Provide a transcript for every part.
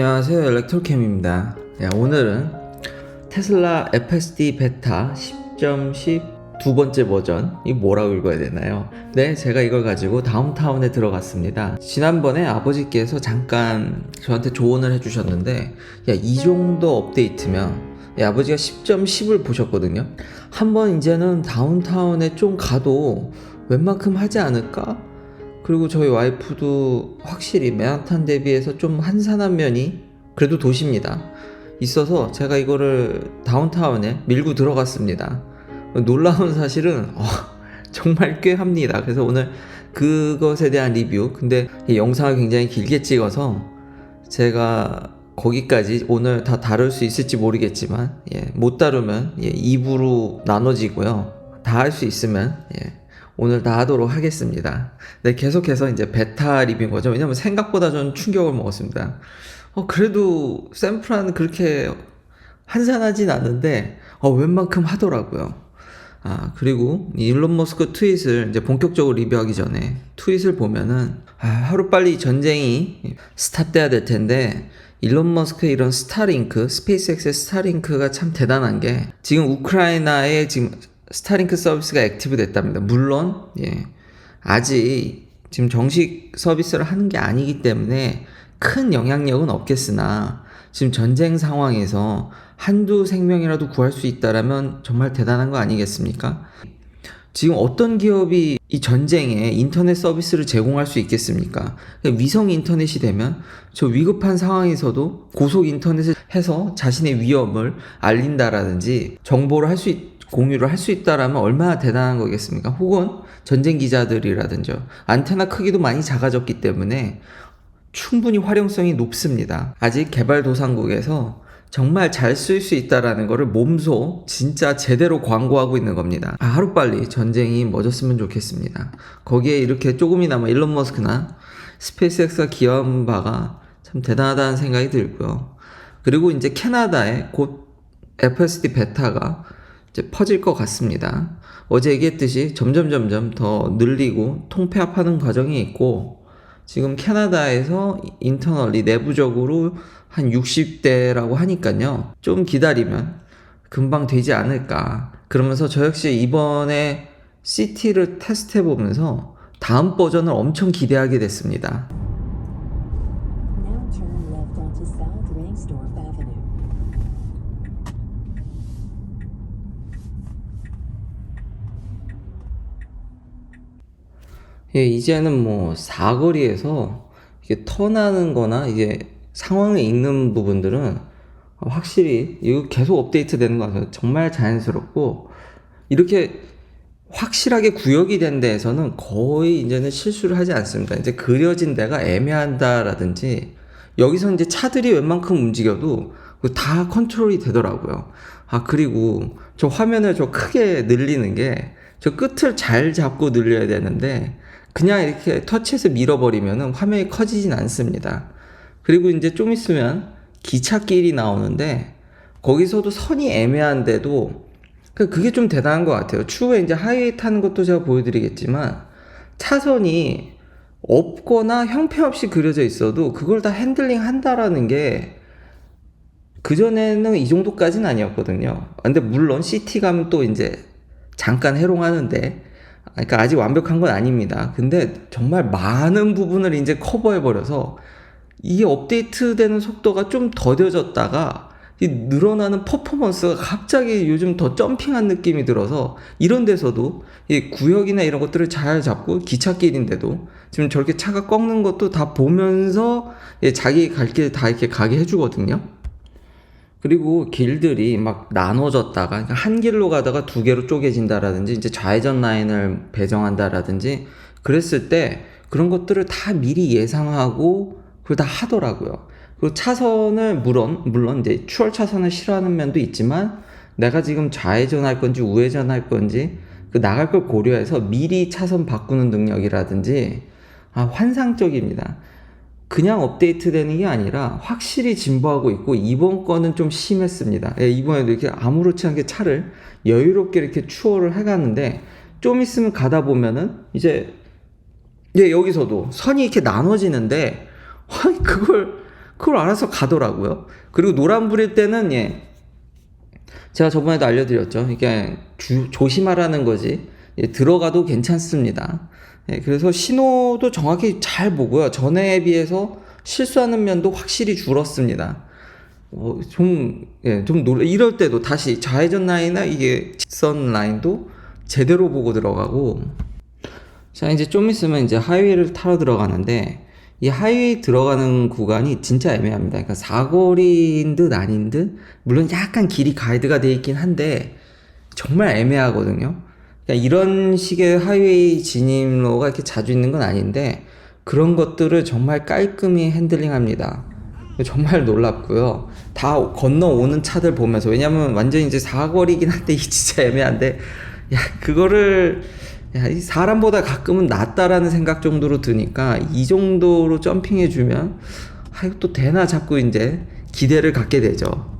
안녕하세요 엘렉트로캠입니다 야, 오늘은 테슬라 FSD 베타 10.10 두 번째 버전 이 뭐라고 읽어야 되나요? 네 제가 이걸 가지고 다운타운에 들어갔습니다 지난번에 아버지께서 잠깐 저한테 조언을 해주셨는데 야 이 정도 업데이트면 야, 아버지가 10.10을 보셨거든요 한번 이제는 다운타운에 좀 가도 웬만큼 하지 않을까? 그리고 저희 와이프도 확실히 맨하탄 대비해서 좀 한산한 면이 그래도 도시입니다. 있어서 제가 이거를 다운타운에 밀고 들어갔습니다. 놀라운 사실은 어, 정말 꽤 합니다. 그래서 오늘 그것에 대한 리뷰. 근데 이 영상을 굉장히 길게 찍어서 제가 거기까지 오늘 다 다룰 수 있을지 모르겠지만 예, 못 다루면 예, 2부로 나눠지고요. 다 할 수 있으면 예, 오늘 다 하도록 하겠습니다. 네, 계속해서 이제 베타 리뷰인 거죠. 왜냐면 생각보다 저는 충격을 먹었습니다. 어, 그래도 샘플은 그렇게 한산하진 않는데, 어, 웬만큼 하더라고요. 아, 그리고 이 일론 머스크 트윗을 이제 본격적으로 리뷰하기 전에 트윗을 보면은, 아, 하루빨리 전쟁이 스탑돼야 될 텐데, 일론 머스크의 이런 스타링크, 스페이스X의 스타링크가 참 대단한 게, 지금 우크라이나에 지금 스타링크 서비스가 액티브 됐답니다. 물론, 예, 아직 지금 정식 서비스를 하는 게 아니기 때문에 큰 영향력은 없겠으나 지금 전쟁 상황에서 한두 생명이라도 구할 수 있다라면 정말 대단한 거 아니겠습니까? 지금 어떤 기업이 이 전쟁에 인터넷 서비스를 제공할 수 있겠습니까? 위성 인터넷이 되면 저 위급한 상황에서도 고속 인터넷을 해서 자신의 위험을 알린다라든지 정보를 할 수 있, 공유를 할 수 있다라면 얼마나 대단한 거겠습니까? 혹은 전쟁 기자들이라든지 안테나 크기도 많이 작아졌기 때문에 충분히 활용성이 높습니다. 아직 개발도상국에서 정말 잘 쓸 수 있다라는 거를 몸소 진짜 제대로 광고하고 있는 겁니다. 아, 하루빨리 전쟁이 멎었으면 좋겠습니다. 거기에 이렇게 조금이나마 일론 머스크나 스페이스X가 기여한 바가 참 대단하다는 생각이 들고요. 그리고 이제 캐나다에 곧 FSD 베타가 이제 퍼질 것 같습니다. 어제 얘기했듯이 점점 점점 더 늘리고 통폐합하는 과정이 있고 지금 캐나다에서 인터널리 내부적으로 한 60대라고 하니까요. 좀 기다리면 금방 되지 않을까. 그러면서 저 역시 이번에 CT를 테스트해 보면서 다음 버전을 엄청 기대하게 됐습니다. 예, 이제는 뭐 사거리에서 이게 턴하는 거나 이게 상황을 읽는 부분들은 확실히 이거 계속 업데이트 되는 것 같아요. 정말 자연스럽고 이렇게 확실하게 구역이 된 데에서는 거의 이제는 실수를 하지 않습니다. 이제 그려진 데가 애매한다라든지 여기서 이제 차들이 웬만큼 움직여도 그다 컨트롤이 되더라고요. 아, 그리고 저 화면을 저 크게 늘리는 게 저 끝을 잘 잡고 늘려야 되는데 그냥 이렇게 터치해서 밀어버리면 화면이 커지진 않습니다. 그리고 이제 좀 있으면 기찻길이 나오는데 거기서도 선이 애매한데도 그- 그게 좀 대단한 것 같아요. 추후에 이제 하이웨이 타는 것도 제가 보여드리겠지만 차선이 없거나 형편없이 그려져 있어도 그걸 다 핸들링 한다라는 게 그전에는 이 정도까지는 아니었거든요. 근데 물론 CT 가면 또 이제 잠깐 해롱하는데 그러니까 아직 완벽한 건 아닙니다. 근데 정말 많은 부분을 이제 커버해 버려서 이게 업데이트 되는 속도가 좀 더뎌졌다가 이 늘어나는 퍼포먼스가 갑자기 요즘 더 점핑한 느낌이 들어서 이런 데서도 이 구역이나 이런 것들을 잘 잡고 기찻길인데도 지금 저렇게 차가 꺾는 것도 다 보면서 예, 자기 갈 길 다 이렇게 가게 해주거든요. 그리고 길들이 막 나눠졌다가 그러니까 한 길로 가다가 두 개로 쪼개진다라든지 이제 좌회전 라인을 배정한다라든지 그랬을 때 그런 것들을 다 미리 예상하고 그걸 다 하더라고요. 그리고 차선을 물론 물론 이제 추월 차선을 싫어하는 면도 있지만 내가 지금 좌회전 할 건지 우회전 할 건지 그 나갈 걸 고려해서 미리 차선 바꾸는 능력이라든지 아 환상적입니다. 그냥 업데이트 되는 게 아니라 확실히 진보하고 있고 이번 거는 좀 심했습니다. 예, 이번에도 이렇게 아무렇지 않게 차를 여유롭게 이렇게 추월을 해갔는데 좀 있으면 가다 보면은 이제 예, 여기서도 선이 이렇게 나눠지는데 아니, 그걸 그걸 알아서 가더라고요. 그리고 노란불일 때는 예, 제가 저번에도 알려드렸죠. 이게 주- 조심하라는 거지. 예, 들어가도 괜찮습니다. 예, 그래서 신호도 정확히 잘 보고요. 전에 비해서 실수하는 면도 확실히 줄었습니다. 어, 좀, 예, 좀 놀, 이럴 때도 다시 좌회전 라인이나 이게 직선 라인도 제대로 보고 들어가고. 자, 이제 좀 있으면 이제 하이웨이를 타러 들어가는데, 이 하이웨이 들어가는 구간이 진짜 애매합니다. 그러니까 사거리인 듯 아닌 듯, 물론 약간 길이 가이드가 돼 있긴 한데, 정말 애매하거든요. 그러니까 이런 식의 하이웨이 진입로가 이렇게 자주 있는 건 아닌데, 그런 것들을 정말 깔끔히 핸들링 합니다. 정말 놀랍고요. 다 건너오는 차들 보면서, 왜냐면 완전 이제 사거리긴 한데, 이 진짜 애매한데, 야, 그거를, 야, 이 사람보다 가끔은 낫다라는 생각 정도로 드니까, 이 정도로 점핑해주면, 아, 이거 또 되나 자꾸 이제 기대를 갖게 되죠.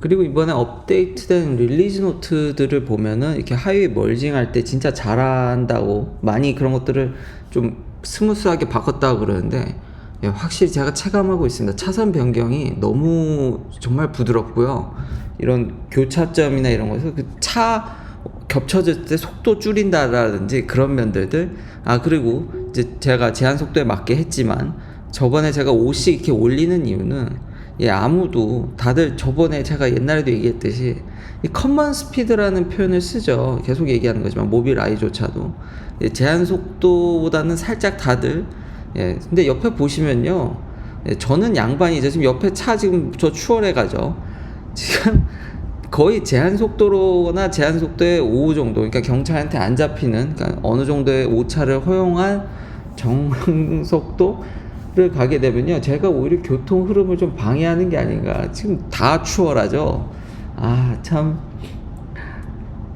그리고 이번에 업데이트된 릴리즈 노트들을 보면은 이렇게 하이웨이 멀징할 때 진짜 잘한다고 많이 그런 것들을 좀 스무스하게 바꿨다고 그러는데 예, 확실히 제가 체감하고 있습니다. 차선 변경이 너무 정말 부드럽고요. 이런 교차점이나 이런 거에서 그 차 겹쳐질 때 속도 줄인다라든지 그런 면들들 아 그리고 이제 제가 제한 속도에 맞게 했지만 저번에 제가 5씩 이렇게 올리는 이유는 예, 아무도 다들 저번에 제가 옛날에도 얘기했듯이 이 커먼 스피드라는 표현을 쓰죠. 계속 얘기하는 거지만 모빌 아이조차도 예, 제한 속도보다는 살짝 다들 예, 근데 옆에 보시면요. 예, 저는 양반이죠. 지금 옆에 차 지금 저 추월해 가죠. 지금 거의 제한 속도로나 제한 속도의 5 정도, 그러니까 경찰한테 안 잡히는, 그러니까 어느 정도의 오차를 허용한 정속도 를 가게 되면요, 제가 오히려 교통 흐름을 좀 방해하는 게 아닌가. 지금 다 추월하죠. 아, 참.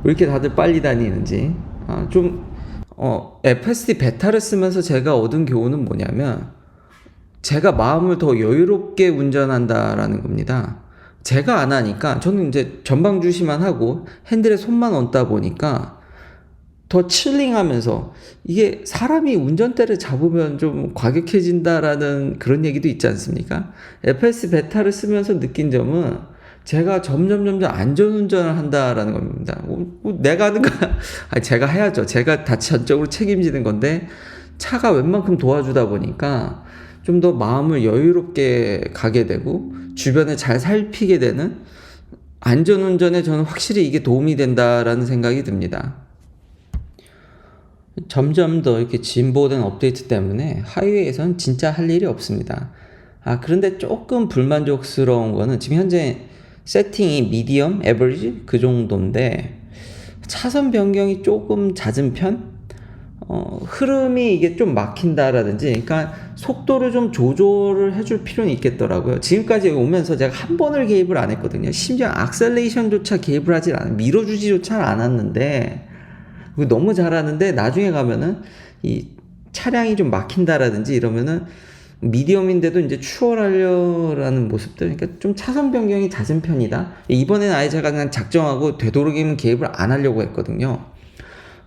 왜 이렇게 다들 빨리 다니는지. 아, 좀, 어, FSD 베타를 쓰면서 제가 얻은 교훈은 뭐냐면, 제가 마음을 더 여유롭게 운전한다라는 겁니다. 제가 안 하니까 저는 이제 전방 주시만 하고 핸들에 손만 얹다 보니까 더 칠링하면서 이게 사람이 운전대를 잡으면 좀 과격해진다라는 그런 얘기도 있지 않습니까? FS 베타를 쓰면서 느낀 점은 제가 점점 점점 안전 운전을 한다라는 겁니다. 뭐, 뭐 내가 하는 거 아니 제가 해야죠. 제가 다 전적으로 책임지는 건데 차가 웬만큼 도와주다 보니까 좀 더 마음을 여유롭게 가게 되고 주변을 잘 살피게 되는 안전 운전에 저는 확실히 이게 도움이 된다라는 생각이 듭니다. 점점 더 이렇게 진보된 업데이트 때문에 하이웨이에선 진짜 할 일이 없습니다. 아, 그런데 조금 불만족스러운 거는 지금 현재 세팅이 미디엄, 에버리지 그 정도인데 차선 변경이 조금 잦은 편? 어, 흐름이 이게 좀 막힌다라든지, 그러니까 속도를 좀 조절을 해줄 필요는 있겠더라고요. 지금까지 오면서 제가 한 번을 개입을 안 했거든요. 심지어 악셀레이션조차 개입을 하질 않아, 밀어주지조차 않았는데, 그거 너무 잘하는데 나중에 가면은 이 차량이 좀 막힌다라든지 이러면은 미디엄인데도 이제 추월하려라는 모습들, 그러니까 좀 차선 변경이 잦은 편이다. 이번에는 아예 제가 그냥 작정하고 되도록이면 개입을 안 하려고 했거든요.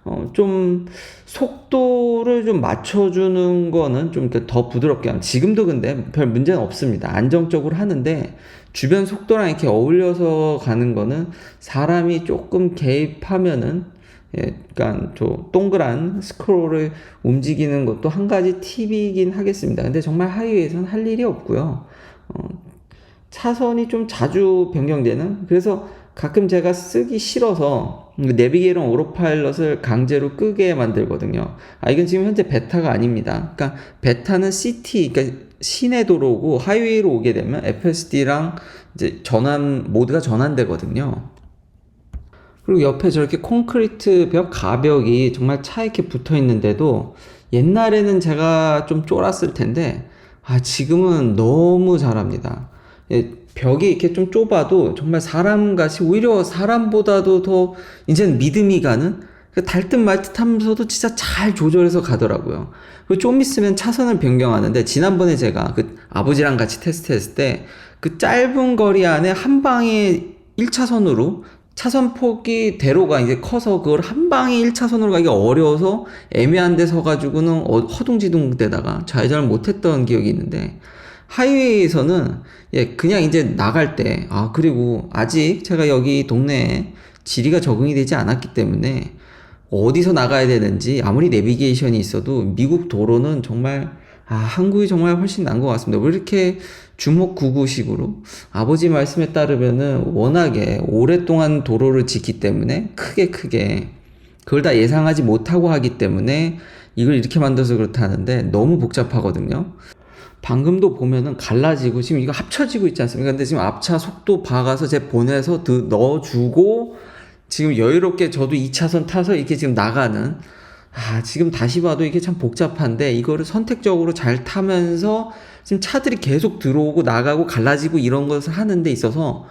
어, 좀 속도를 좀 맞춰주는 거는 좀 더 부드럽게 하면 지금도 근데 별 문제는 없습니다. 안정적으로 하는데 주변 속도랑 이렇게 어울려서 가는 거는 사람이 조금 개입하면은 예, 그러니까 저 동그란 스크롤을 움직이는 것도 한 가지 팁이긴 하겠습니다. 근데 정말 하이웨이에서는 할 일이 없고요. 어, 차선이 좀 자주 변경되는 그래서 가끔 제가 쓰기 싫어서 내비게이션 오토파일럿을 강제로 끄게 만들거든요. 아 이건 지금 현재 베타가 아닙니다. 그러니까 베타는 CT 그러니까 시내 도로고 하이웨이로 오게 되면 FSD랑 이제 전환 모드가 전환되거든요. 그리고 옆에 저렇게 콘크리트 벽 가벽이 정말 차 이렇게 붙어 있는데도 옛날에는 제가 좀 쫄았을 텐데 아 지금은 너무 잘합니다. 예, 벽이 이렇게 좀 좁아도 정말 사람같이 오히려 사람보다도 더 이제는 믿음이 가는 그 달듯 말듯 하면서도 진짜 잘 조절해서 가더라고요. 그리고 좀 있으면 차선을 변경하는데 지난번에 제가 그 아버지랑 같이 테스트 했을 때 그 짧은 거리 안에 한 방에 1차선으로 차선 폭이 대로가 이제 커서 그걸 한 방에 1차선으로 가기가 어려워서 애매한 데 서가지고는 어- 허둥지둥 되다가 좌회전을 못했던 기억이 있는데 하이웨이에서는 예, 그냥 이제 나갈 때, 아, 그리고 아직 제가 여기 동네에 지리가 적응이 되지 않았기 때문에 어디서 나가야 되는지 아무리 내비게이션이 있어도 미국 도로는 정말 아, 한국이 정말 훨씬 나은 것 같습니다. 왜 이렇게 주먹구구식으로 아버지 말씀에 따르면은 워낙에 오랫동안 도로를 짓기 때문에 크게 크게 그걸 다 예상하지 못하고 하기 때문에 이걸 이렇게 만들어서 그렇다는데 너무 복잡하거든요. 방금도 보면은 갈라지고 지금 이거 합쳐지고 있지 않습니까? 근데 지금 앞차 속도 박아서 제 보내서 드- 넣어주고 지금 여유롭게 저도 2차선 타서 이렇게 지금 나가는 아, 지금 다시 봐도 이게 참 복잡한데 이거를 선택적으로 잘 타면서 지금 차들이 계속 들어오고 나가고 갈라지고 이런 것을 하는 데 있어서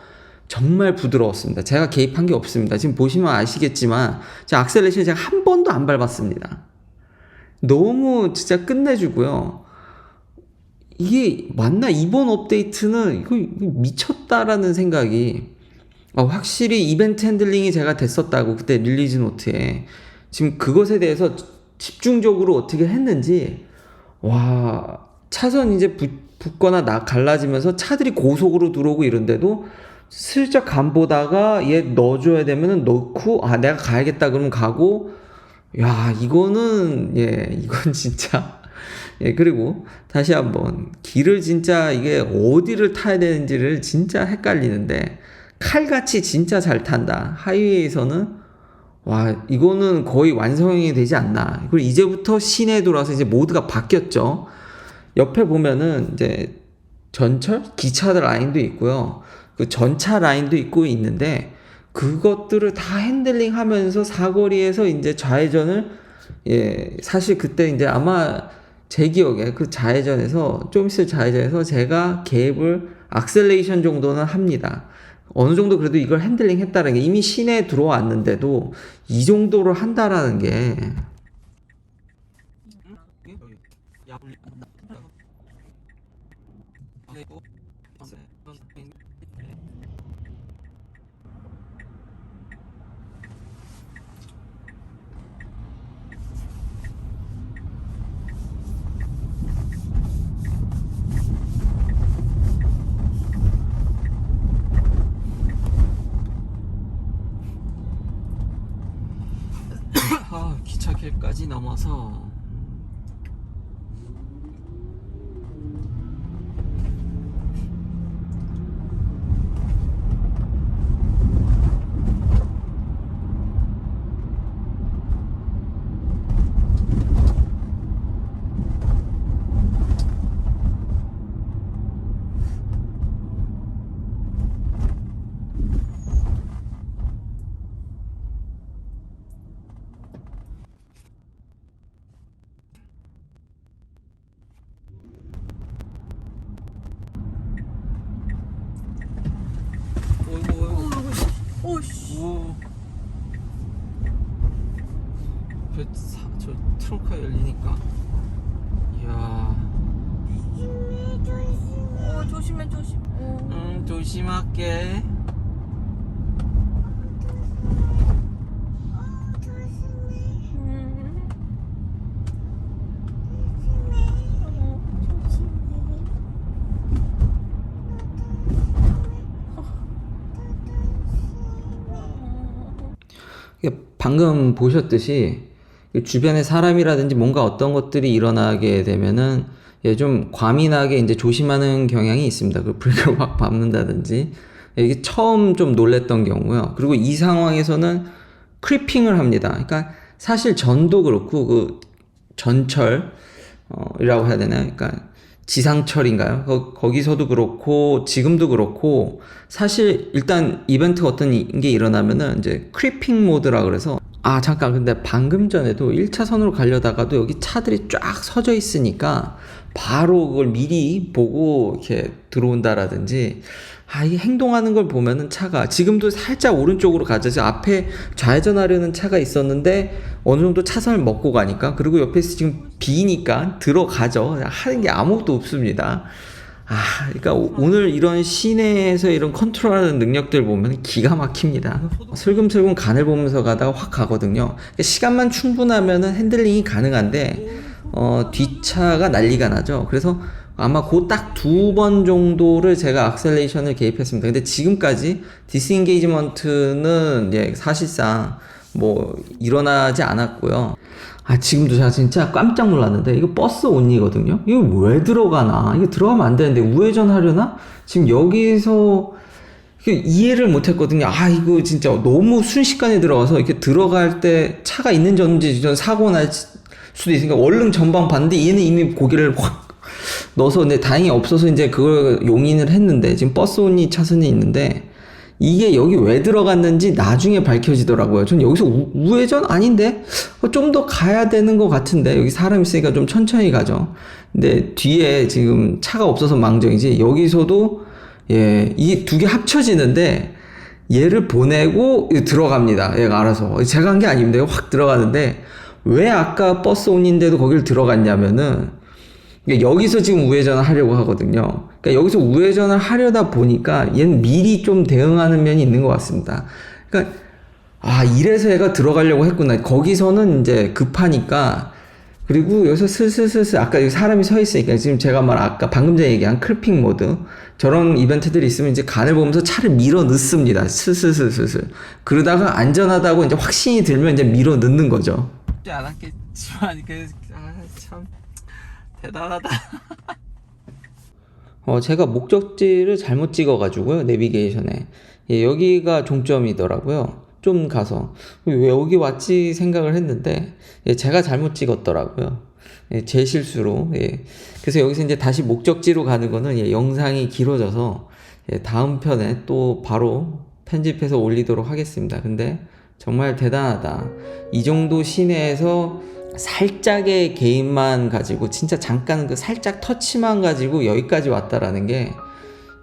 정말 부드러웠습니다. 제가 개입한 게 없습니다. 지금 보시면 아시겠지만 제 악셀레이션 제가 한 번도 안 밟았습니다. 너무 진짜 끝내주고요. 이게 맞나 이번 업데이트는 이거, 미쳤다라는 생각이 어, 확실히 이벤트 핸들링이 제가 됐었다고 그때 릴리즈 노트에 지금 그것에 대해서 집중적으로 어떻게 했는지 와 차선 이제 붙, 붙거나 나 갈라지면서 차들이 고속으로 들어오고 이런데도 슬쩍 간 보다가 얘 넣어줘야 되면은 넣고 아 내가 가야겠다 그러면 가고 야 이거는 예 이건 진짜 예 그리고 다시 한번 길을 진짜 이게 어디를 타야 되는지를 진짜 헷갈리는데 칼같이 진짜 잘 탄다. 하이웨이에서는 와 이거는 거의 완성이 되지 않나. 그리고 이제부터 시내에 들어와서 이제 모드가 바뀌었죠 옆에 보면은 이제 전철 기차들 라인도 있고요 그 전차 라인도 있고 있는데 그것들을 다 핸들링 하면서 사거리에서 이제 좌회전을 예 사실 그때 이제 아마 제 기억에 그 좌회전에서 좀 있을 좌회전에서 제가 개입을 악셀레이션 정도는 합니다. 어느 정도 그래도 이걸 핸들링 했다는 게 이미 시내에 들어왔는데도 이 정도로 한다라는 게 아, 기차길까지 넘어서 어이구 어이구 오씨. 오. 그, 사, 저 트렁크가 열리니까. 이야. 어 조심해 조심. 어. 음, 조심할게. 음. 어. 어. 방금 보셨듯이 이 주변에 사람이라든지 뭔가 어떤 것들이 일어나게 되면은 예, 좀 과민하게 이제 조심하는 경향이 있습니다. 그 브레이크를 확 밟는다든지 예, 이게 처음 좀 놀랬던 경우요. 그리고 이 상황에서는 크리핑을 합니다. 그러니까 사실 전도 그렇고 그 전철 어, 이라고 해야 되나요? 그러니까 지상철인가요? 거, 거기서도 그렇고 지금도 그렇고 사실 일단 이벤트 어떤 이- 게 일어나면은 이제 크리핑 모드라 그래서 아 잠깐 근데 방금 전에도 1차선으로 가려다가도 여기 차들이 쫙 서져 있으니까 바로 그걸 미리 보고 이렇게 들어온다라든지 아 이게 행동하는 걸 보면은 차가 지금도 살짝 오른쪽으로 가죠. 지금 앞에 좌회전하려는 차가 있었는데 어느 정도 차선을 먹고 가니까 그리고 옆에서 지금 비니까 들어가죠. 하는 게 아무것도 없습니다. 아, 그러니까 오- 오늘 이런 시내에서 이런 컨트롤하는 능력들 보면 기가 막힙니다. 슬금슬금 간을 보면서 가다가 확 가거든요. 그러니까 시간만 충분하면은 핸들링이 가능한데 어, 뒷차가 난리가 나죠. 그래서 아마 그 딱 두 번 정도를 제가 악셀레이션을 개입했습니다. 근데 지금까지 디스인게이지먼트는 예, 사실상 뭐 일어나지 않았고요. 아 지금도 제가 진짜 깜짝 놀랐는데 이거 버스 온이거든요. 이거 왜 들어가나? 이거 들어가면 안 되는데 우회전 하려나? 지금 여기서 그 이해를 못 했거든요. 아 이거 진짜 너무 순식간에 들어가서 이렇게 들어갈 때 차가 있는지 없는지 전 사고 날 수도 있으니까 얼른 전방 봤는데 얘는 이미 고개를 확 넣어서 근데 다행히 없어서 이제 그걸 용인을 했는데 지금 버스 온이 차선이 있는데 이게 여기 왜 들어갔는지 나중에 밝혀지더라고요. 전 여기서 우, 우회전 아닌데 어, 좀더 가야 되는 것 같은데 여기 사람 있으니까 좀 천천히 가죠. 근데 뒤에 지금 차가 없어서 망정이지 여기서도 예, 이 두 개 합쳐지는데 얘를 보내고 들어갑니다. 얘가 알아서 제가 한 게 아닙니다. 확 들어가는데 왜 아까 버스 온인데도 거기를 들어갔냐면은 그러니까 여기서 지금 우회전을 하려고 하거든요. 그러니까 여기서 우회전을 하려다 보니까 얘는 미리 좀 대응하는 면이 있는 것 같습니다. 그러니까 아 이래서 얘가 들어가려고 했구나. 거기서는 이제 급하니까 그리고 여기서 슬슬슬슬 아까 여기 사람이 서 있으니까 지금 제가 말 아까 방금 전에 얘기한 클핑 모드 저런 이벤트들이 있으면 이제 간을 보면서 차를 밀어 넣습니다. 슬슬슬슬슬 그러다가 안전하다고 이제 확신이 들면 이제 밀어 넣는 거죠. 쉽지 않았겠지만 그아참 대단하다. 어, 제가 목적지를 잘못 찍어가지고요, 내비게이션에. 예, 여기가 종점이더라고요. 좀 가서. 왜 여기 왔지 생각을 했는데, 예, 제가 잘못 찍었더라고요. 예, 제 실수로. 예. 그래서 여기서 이제 다시 목적지로 가는 거는 예, 영상이 길어져서, 예, 다음 편에 또 바로 편집해서 올리도록 하겠습니다. 근데 정말 대단하다. 이 정도 시내에서 살짝의 개인만 가지고 진짜 잠깐 그 살짝 터치만 가지고 여기까지 왔다라는 게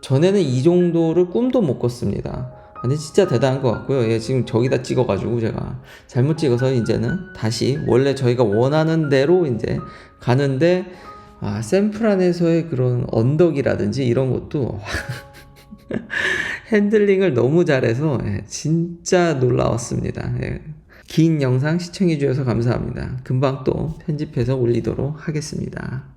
전에는 이 정도를 꿈도 못 꿨습니다. 근데 진짜 대단한 것 같고요. 예, 지금 저기다 찍어가지고 제가 잘못 찍어서 이제는 다시 원래 저희가 원하는 대로 이제 가는데 아, 샌프란에서의 그런 언덕이라든지 이런 것도 핸들링을 너무 잘해서 예, 진짜 놀라웠습니다. 예. 긴 영상 시청해주셔서 감사합니다. 금방 또 편집해서 올리도록 하겠습니다.